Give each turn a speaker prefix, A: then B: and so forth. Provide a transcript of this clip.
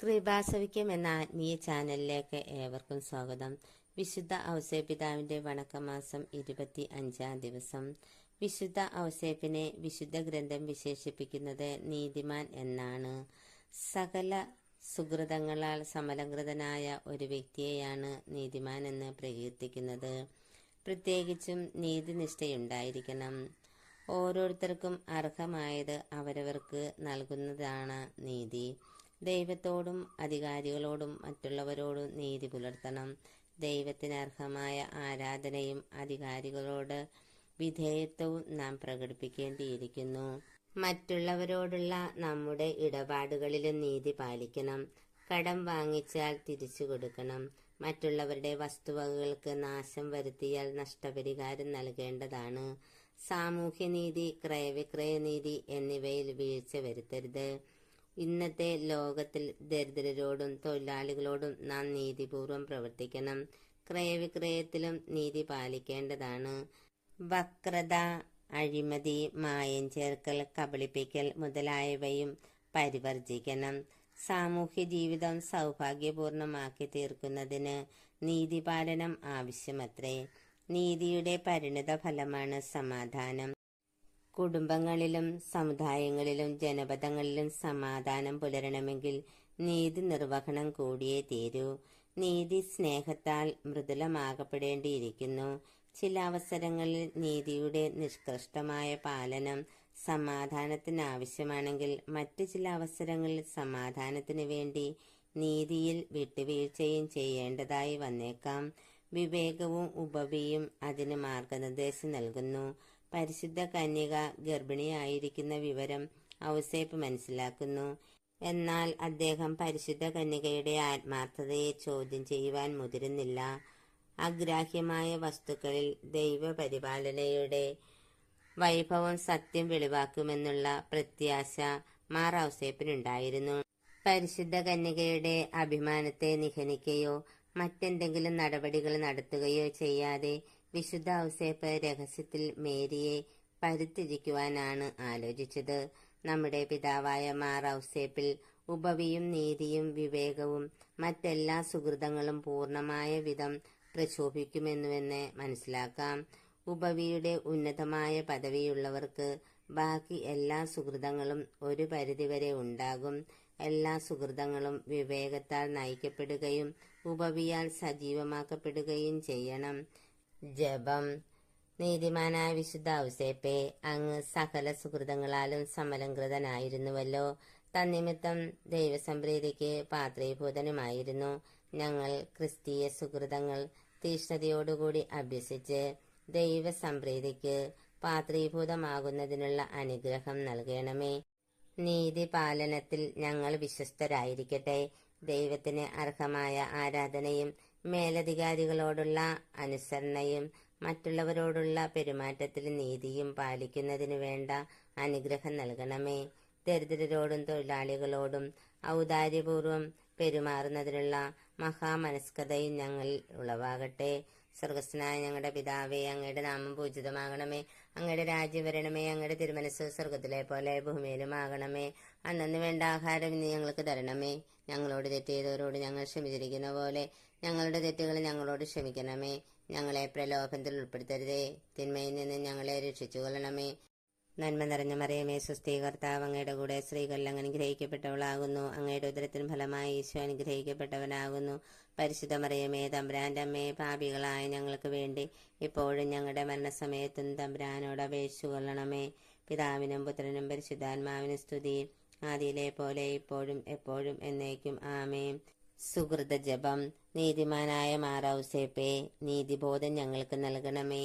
A: കൃപാസവിക്യം എന്ന ആത്മീയ ചാനലിലേക്ക് ഏവർക്കും സ്വാഗതം. വിശുദ്ധ ഔസേപിതാവിന്റെ വണക്കമാസം ഇരുപത്തി അഞ്ചാം ദിവസം. വിശുദ്ധ ഔസേപ്പിനെ വിശുദ്ധ ഗ്രന്ഥം വിശേഷിപ്പിക്കുന്നത് നീതിമാൻ എന്നാണ്. സകല സുഹൃതങ്ങളാൽ സമലങ്കൃതനായ ഒരു വ്യക്തിയെയാണ് നീതിമാൻ എന്ന് പ്രകീർത്തിക്കുന്നത്. പ്രത്യേകിച്ചും നീതിനിഷ്ഠയുണ്ടായിരിക്കണം. ഓരോരുത്തർക്കും അർഹമായത് അവരവർക്ക് നൽകുന്നതാണ് നീതി. ദൈവത്തോടും അധികാരികളോടും മറ്റുള്ളവരോടും നീതി പുലർത്തണം. ദൈവത്തിന് അർഹമായ ആരാധനയും അധികാരികളോട് വിധേയത്വവും നാം പ്രകടിപ്പിക്കേണ്ടിയിരിക്കുന്നു. മറ്റുള്ളവരോടുള്ള നമ്മുടെ ഇടപാടുകളിലും നീതി പാലിക്കണം. കടം വാങ്ങിച്ചാൽ തിരിച്ചു കൊടുക്കണം. മറ്റുള്ളവരുടെ വസ്തുവകകൾക്ക് നാശം വരുത്തിയാൽ നഷ്ടപരിഹാരം നൽകേണ്ടതാണ്. സാമൂഹ്യനീതി ക്രയവിക്രയ നീതി എന്നിവയിൽ വീഴ്ച വരുത്തരുത്. ഇന്നത്തെ ലോകത്തിൽ ദരിദ്രരോടും തൊഴിലാളികളോടും നാം നീതിപൂർവം പ്രവർത്തിക്കണം. ക്രയവിക്രയത്തിലും നീതി പാലിക്കേണ്ടതാണ്. വക്രത അഴിമതി മായം ചേർക്കൽ കബളിപ്പിക്കൽ മുതലായവയും പരിവർജിക്കണം. സാമൂഹ്യ ജീവിതം സൗഭാഗ്യപൂർണമാക്കി തീർക്കുന്നതിന് നീതിപാലനം ആവശ്യമത്രേ. നീതിയുടെ പരിണിത ഫലമാണ് സമാധാനം. കുടുംബങ്ങളിലും സമുദായങ്ങളിലും ജനപദങ്ങളിലും സമാധാനം പുലരണമെങ്കിൽ നീതി നിർവഹണം കൂടിയേ തീരൂ. നീതി സ്നേഹത്താൽ മൃദുലമാകപ്പെടേണ്ടിയിരിക്കുന്നു. ചില അവസരങ്ങളിൽ നീതിയുടെ നിഷ്കൃഷ്ടമായ പാലനം സമാധാനത്തിന് ആവശ്യമാണെങ്കിൽ മറ്റു ചില അവസരങ്ങളിൽ സമാധാനത്തിനു വേണ്ടി നീതിയിൽ വിട്ടുവീഴ്ചയും ചെയ്യേണ്ടതായി വന്നേക്കാം. വിവേകവും ഉപവിയും അതിന് മാർഗനിർദ്ദേശം നൽകുന്നു. പരിശുദ്ധ കന്യക ഗർഭിണിയായിരിക്കുന്ന വിവരം ഔസേപ്പ് മനസ്സിലാക്കുന്നു. എന്നാൽ അദ്ദേഹം പരിശുദ്ധ കന്യകയുടെ ആത്മാർത്ഥതയെ ചോദ്യം ചെയ്യുവാൻ മുതിരുന്നില്ല. അഗ്രാഹ്യമായ വസ്തുക്കളിൽ ദൈവപരിപാലനയുടെ വൈഭവം സത്യം വെളിവാക്കുമെന്നുള്ള പ്രത്യാശ മാർ ഔസേപ്പിനുണ്ടായിരുന്നു. പരിശുദ്ധ കന്യകയുടെ അഭിമാനത്തെ നിഹനിക്കുകയോ മറ്റെന്തെങ്കിലും നടപടികൾ നടത്തുകയോ ചെയ്യാതെ വിശുദ്ധ ഔസേപ്പ് രഹസ്യത്തിൽ മേരിയെ പരുത്തിരിക്കുവാനാണ് ആലോചിച്ചത്. നമ്മുടെ പിതാവായ മാർ ഔസേപ്പിൽ ഉപവിയും നീതിയും വിവേകവും മറ്റെല്ലാ സുഹൃതങ്ങളും പൂർണമായ വിധം പ്രശോഭിക്കുമെന്നുവെന്ന് മനസ്സിലാക്കാം. ഉപവിയുടെ ഉന്നതമായ പദവിയുള്ളവർക്ക് ബാക്കി എല്ലാ സുഹൃതങ്ങളും ഒരു പരിധിവരെ ഉണ്ടാകും. എല്ലാ സുഹൃതങ്ങളും വിവേകത്താൽ നയിക്കപ്പെടുകയും ഉപവിയാൽ സജീവമാക്കപ്പെടുകയും ചെയ്യണം. ജപം നീതിമാനായ വിശുദ്ധ ഔസേപ്പെ അങ്ങ് സകല സുഹൃതങ്ങളാലും സമലംകൃതനായിരുന്നുവല്ലോ. തന്നിമിത്തം ദൈവസംപ്രീതിക്ക് പാത്രീഭൂതനുമായിരുന്നു. ഞങ്ങൾ ക്രിസ്തീയ സുഹൃതങ്ങൾ തീഷ്ണതയോടുകൂടി അഭ്യസിച്ച് ദൈവസംപ്രീതിക്ക് പാത്രീഭൂതമാകുന്നതിനുള്ള അനുഗ്രഹം നൽകണമേ. നീതി പാലനത്തിൽ ഞങ്ങൾ വിശ്വസ്തരായിരിക്കട്ടെ. ദൈവത്തിന് അർഹമായ ആരാധനയും മേലധികാരികളോടുള്ള അനുസരണയും മറ്റുള്ളവരോടുള്ള പെരുമാറ്റത്തിൽ നീതിയും പാലിക്കുന്നതിനു വേണ്ട അനുഗ്രഹം നൽകണമേ. ദരിദ്രരോടും തൊഴിലാളികളോടും ഔദാര്യപൂർവം പെരുമാറുന്നതിനുള്ള മഹാമനസ്കതയും ഞങ്ങൾ ഉളവാകട്ടെ. സ്വർഗസ്നായ ഞങ്ങളുടെ പിതാവേ അങ്ങയുടെ നാമം പൂജിതമാകണമേ. അങ്ങയുടെ രാജ്യം വരണമേ അങ്ങയുടെ തിരുമനസ് സ്വർഗത്തിലെ പോലെ ഭൂമിയിലും ആകണമേ അന്നു വേണ്ട ആഹാരം ഇന്ന് ഞങ്ങൾക്ക് തരണമേ. ഞങ്ങളോട് തെറ്റ് ചെയ്തവരോട് ഞങ്ങൾ ക്ഷമിച്ചിരിക്കുന്ന പോലെ ഞങ്ങളുടെ തെറ്റുകൾ ഞങ്ങളോട് ക്ഷമിക്കണമേ. ഞങ്ങളെ പ്രലോഭനത്തിൽ ഉൾപ്പെടുത്തരുതേ. തിന്മയിൽ നിന്ന് ഞങ്ങളെ രക്ഷിച്ചു കൊള്ളണമേ നന്മ നിറഞ്ഞ മറിയമേ സുസ്ഥീകർത്താവ് അങ്ങയുടെ കൂടെ സ്ത്രീകളിൽ അനുഗ്രഹിക്കപ്പെട്ടവളാകുന്നു. അങ്ങയുടെ ഉദരത്തിന് ഫലമായി ഈശോ അനുഗ്രഹിക്കപ്പെട്ടവനാകുന്നു. പരിശുദ്ധ മറിയമേ തമ്പ്രാന്റെ അമ്മയെ പാപികളായ ഞങ്ങൾക്ക് വേണ്ടി ഇപ്പോഴും ഞങ്ങളുടെ മരണസമയത്തും തമ്പ്രാനോട് അപേക്ഷിച്ചു കൊള്ളണമേ. പിതാവിനും പുത്രനും പരിശുദ്ധാത്മാവിനും സ്തുതി. ആദിയിലെ പോലെ ഇപ്പോഴും എപ്പോഴും എന്നേക്കും. ആമേ സുഹൃത ജപം. നീതിമാനായ മാറൌസേപ്പേ നീതിബോധം ഞങ്ങൾക്ക് നൽകണമേ.